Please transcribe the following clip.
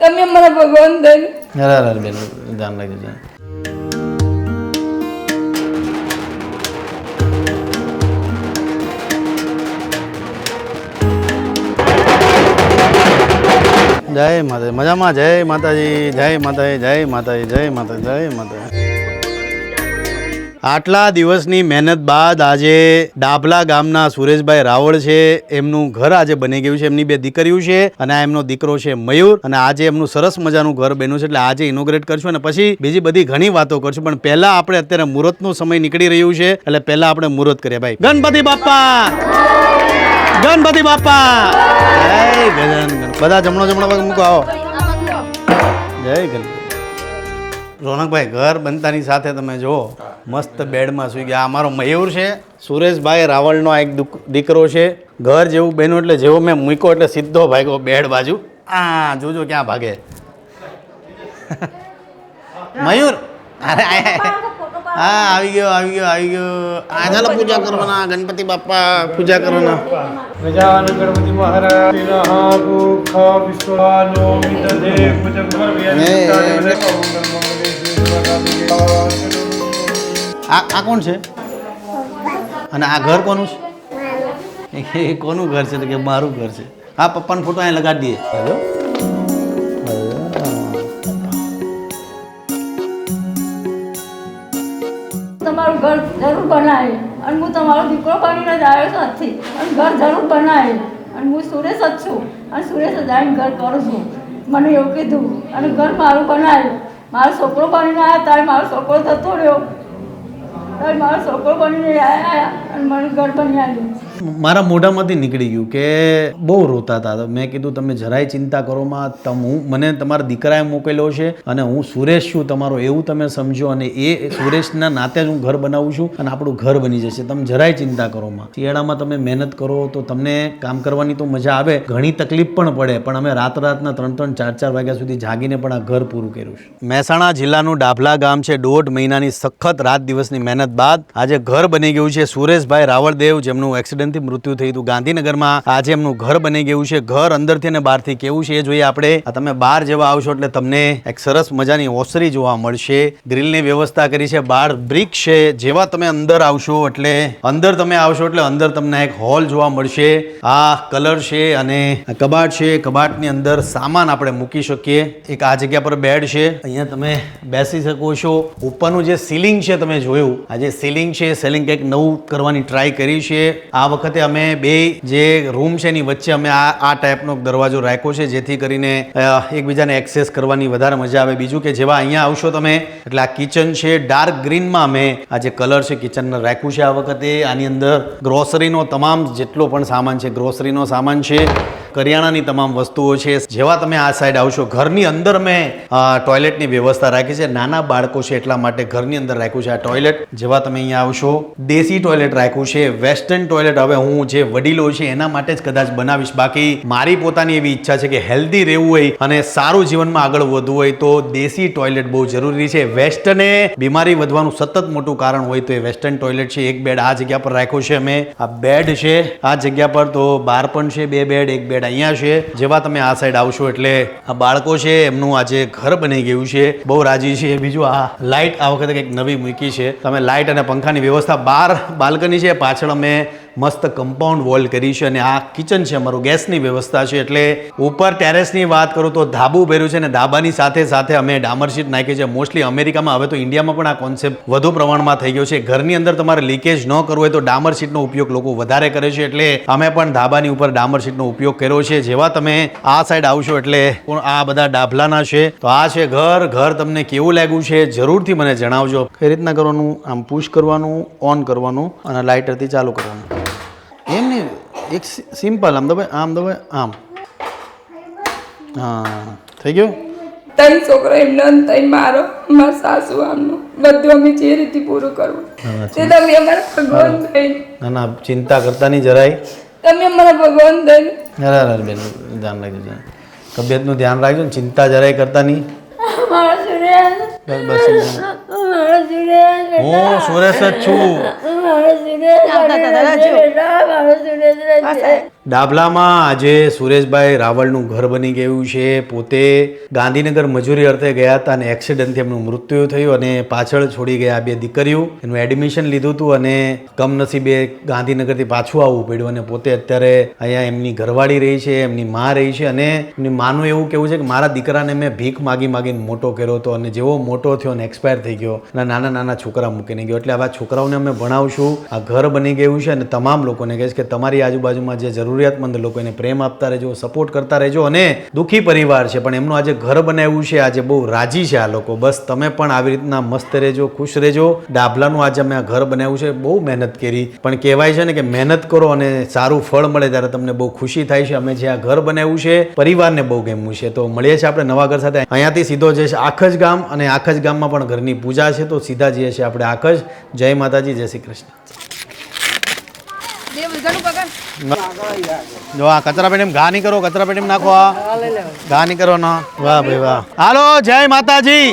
તમે મને ભગવાન દઈને અરે ધ્યાન રાખજો જય માતા મજામાં? જય માતાજી. જય માતાજી. જય માતાજી. જય માતા જય માતાજી. આટલા દિવસની મહેનત બાદ આજે ડાભલા ગામના સુરેશભાઈ રાવળ છે. એમનું ઘર આજે બની ગયું છે. એમની બે દીકરીઓ છે અને આ એમનો દીકરો છે મયુર. અને આજે એમનું સરસ મજાનું ઘર બન્યું છે. એટલે આજે ઇનોગ્રેટ કરશું અને પછી બીજી બધી ઘણી વાતો કરશું. પણ પહેલા આપણે અત્યારે મુહૂર્તનો સમય નીકળી રહ્યું છે. એટલે પહેલા આપણે મુહૂર્ત કરીએ. ભાઈ, ગણપતિ બાપા ગણપતિ બાપા જય ગજાનન બધા જમણો જમણો મૂકો, આવો. જય ગણપતિ. રોનકભાઈ ઘર બનતાની સાથે તમે જુઓ મસ્ત બેડમાં સુઈ ગયા. અમારો મયુર છે સુરેશભાઈ રાવળનો એક દુક- દીકરો છે. ઘર જેવું બન્યું એટલે જેવો મેં મૂક્યો એટલે સીધો ભાગ્યો બેડ બાજુ. આ જોજો ક્યાં ભાગે. મયુર અરે. હા આવી ગયો આવી ગયો આવી ગયો. આ પૂજા કરવાના ગણપતિ બાપ્પા પૂજા કરવાના. ગજાનન ગણપતિ મહારાજ આ આ કોણ છે અને આ ઘર કોનું છે એ કોનું ઘર છે તો કે મારું ઘર છે હા પપ્પાનો ફોટો અહીંયા લગાડી દઈએ હેલો તમારું ઘર જરૂર બનાવે અને હું તમારો દીકરો બનીને જ આવ્યો છું આજથી. અને ઘર જરૂર બનાવે. અને હું સુરેશ જ છું. અને સુરેશ જ આવીને ઘર કરું છું. મને એવું કીધું. અને ઘર મારું બનાવ્યું. મારો છોકરો બનીને આવ્યા ત્યારે મારો છોકરો થતો રહ્યો. ત્યારે મારો છોકરો બનીને આવ્યા અને મને ઘર બની આવ્યું મારા મોઢામાંથી નીકળી ગયું કે બહુ રોતા હતા. મેં કીધું, તમે જરાય ચિંતા કરોમાં તમ હું, મને તમારા દીકરાએ મોકલ્યો છે અને હું સુરેશ છું, તમારો એવું તમે સમજો અને એ સુરેશના નાતે જ હું ઘર બનાવું છું અને આપણું ઘર બની જશે. તમે જરાય ચિંતા કરોમાં શિયાળામાં તમે મહેનત કરો તો તમને કામ કરવાની તો મજા આવે. ઘણી તકલીફ પણ પડે, પણ અમે રાત રાતના ત્રણ ત્રણ ચાર ચાર વાગ્યા સુધી જાગીને પણ આ ઘર પૂરું કર્યું છે. મહેસાણા જિલ્લાનું ડાભલા ગામ છે. દોઢ મહિનાની સખત રાત દિવસની મહેનત બાદ આજે ઘર બની ગયું છે સુરેશભાઈ રાવળદેવ, જેમનું એક્સિડન્ટથી મૃત્યુ થયું હતું ગાંધીનગરમાં આજે એમનું ઘર બની ગયું છે. ઘર અંદરથી અને બહારથી કેવું છે એ જોઈએ આપણે. તમે બહાર જેવા આવશો એટલે તમને એક સરસ મજાની ઓસરી જોવા મળશે. ગ્રીલની વ્યવસ્થા કરી છે. બહાર બ્રિક છે. જેવા તમે અંદર આવશો એટલે અંદર તમે આવશો એટલે અંદર તમને એક હોલ જોવા મળશે. આ કલર છે અને કબાટ છે. કબાટની અંદર સામાન આપણે મૂકી શકીએ. એક આ જગ્યા પર બેડ છે. અહીંયા તમે બેસી શકો છો. ઉપરનું જે સીલિંગ છે તમે જોયું. આ જે સીલિંગ છે, સીલિંગ કંઈક નવું કરવાની ટ્રાય કરી છે. આ વખતે અમે બે જે રૂમ છે એની વચ્ચે અમે આ આ ટાઈપનો દરવાજો રાખ્યો છે, જેથી કરીને એકબીજાને એક્સેસ કરવાની વધારે મજા આવે. બીજું કે જેવા અહીંયા આવશો તમે, એટલે આ કિચન છે ડાર્ક ગ્રીનમાં અમે આ જે કલર છે કિચનનો રાખ્યું છે આ વખતે. આની અંદર ગ્રોસરીનો તમામ જેટલો પણ સામાન છે ગ્રોસરીનો સામાન છે. કરિયાણાની તમામ વસ્તુઓ છે. જેવા તમે આ સાઈડ આવશો, ઘરની અંદર મેં ટોયલેટની વ્યવસ્થા રાખી છે. નાના બાળકો છે એટલા માટે ઘરની અંદર રાખ્યું છે આ ટોયલેટ જેવા તમે અહીંયા આવશો, દેશી ટોયલેટ રાખ્યું છે વેસ્ટર્ન ટોયલેટ હવે હું જે વડીલો છે એના માટે જ કદાચ બનાવીશ. બાકી મારી પોતાની એવી ઈચ્છા છે કે હેલ્ધી રહેવું હોય અને સારું જીવનમાં આગળ વધવું હોય તો દેશી ટોયલેટ બહુ જરૂરી છે. વેસ્ટર્ને બીમારી વધવાનું સતત મોટું કારણ હોય તો એ વેસ્ટર્ન ટોયલેટ છે. એક બેડ આ જગ્યા પર રાખ્યો છે અમે આ બેડ છે, આ જગ્યા પર તો બાર પણ છે, બે બેડ એક બેડ અહીંયા છે. જેવા તમે આ સાઈડ આવશો એટલે આ બાળકો છે, એમનું આજે ઘર બની ગયું છે. બહુ રાજી છે. બીજું આ લાઇટ આ વખતે કંઈક નવી મૂકી છે. તમે લાઇટ અને પંખાની વ્યવસ્થા બહાર બાલ્કની છે. પાછળ અમે મસ્ત કમ્પાઉન્ડ વોલ કરી છે અને આ કિચન છે, અમારું ગેસની વ્યવસ્થા છે. એટલે ઉપર ટેરેસની વાત કરું તો ધાબુ ભર્યું છે અને ધાબાની સાથે સાથે અમે ડામર શીટ નાખી છે. મોસ્ટલી અમેરિકામાં, હવે તો ઇન્ડિયામાં પણ આ કોન્સેપ્ટ વધુ પ્રમાણમાં થઈ ગયો છે. ઘરની અંદર તમારે લીકેજ ન કરવું હોય તો ડામર શીટનો ઉપયોગ લોકો વધારે કરે છે. એટલે અમે પણ ધાબાની ઉપર ડામર શીટનો ઉપયોગ કર્યો છે. જેવા તમે આ સાઈડ આવશો એટલે આ બધા ડાભલાના છે. તો આ છે ઘર. ઘર તમને કેવું લાગ્યું છે જરૂરથી મને જણાવજો. કઈ રીતના કરવાનું? આમ પુશ કરવાનું ઓન કરવાનું અને લાઇટરથી ચાલુ કરવાનું. એમ નહીં એક સિમ્પલ આમ દબાય આમ દબાય આમ. હા થઈ ગયું? ત્રણ છોકરા એમનો અને ત્રણ મારો માર સાસુ આમનો. બધું અમે જે રીતે પૂરું કરવું. તે તમે અમારા ભગવાન થઈ ના ના ચિંતા કરતા નહીં જરાય. તમે અમારા ભગવાન થઈ અરે અરે બેન ધ્યાન રાખજો તબિયતનું ધ્યાન રાખજો ને ચિંતા જરાય કરતા નહીં. હું સુરેશ જ છું. ડાબલામાં આજે સુરેશભાઈ રાવળનું ઘર બની ગયું છે પોતે ગાંધીનગર મજૂરી અર્થે ગયા હતા અને એક્સિડન્ટથી એમનું મૃત્યુ થયું અને પાછળ છોડી ગયા બે દીકરીઓ એનું એડમિશન લીધું હતું અને કમનસીબે ગાંધીનગરથી પાછું આવવું પડ્યું અને પોતે અત્યારે અહીંયા એમની ઘરવાળી રહી છે, એમની મા રહી છે અને એમની માનું એવું કેવું છે કે મારા દીકરાને મેં ભીખ માગી માગીને મોટો કર્યો હતો અને જેવો મોટો થયો ને એક્સપાયર થઈ ગયો, અને નાના નાના છોકરા મૂકીને ગયો. એટલે આવા છોકરાઓને અમે ભણાવશું. આ ઘર બની ગયું છે અને તમામ લોકોને કહીશ કે તમારી આજુબાજુમાં જે જરૂરિયાતમંદ લોકો એને પ્રેમ આપતા રહેજો સપોર્ટ કરતા રહેજો અને દુઃખી પરિવાર છે. પણ એમનું આજે ઘર બનાવ્યું છે, આજે બહુ રાજી છે આ લોકો. બસ તમે પણ આવી રીતના મસ્ત રહેજો, ખુશ રહેજો. ડાભલાનું આજે અમે આ ઘર બનાવ્યું છે. બહુ મહેનત કરી. પણ કહેવાય છે ને કે મહેનત કરો અને સારું ફળ મળે ત્યારે તમને બહુ ખુશી થાય છે. અમે જે આ ઘર બનાવ્યું છે, પરિવારને બહુ ગમ્યું છે. તો મળીએ છીએ આપણે નવા ઘર સાથે. અહીંયાથી સીધો જઈશ. આખજ ગામ અને આખજ ગામમાં પણ ઘરની પૂજા છે તો સીધા જઈએ છીએ આપણે આખજ જય માતાજી જય શ્રી કૃષ્ણ. જો આ કચરા પેટીમાં ઘા નહીં કરો કચરા પેટીમાં નાખો આ ઘા નહીં કરો ના. વાહ ભાઈ વાહ. હાલો જય માતાજી.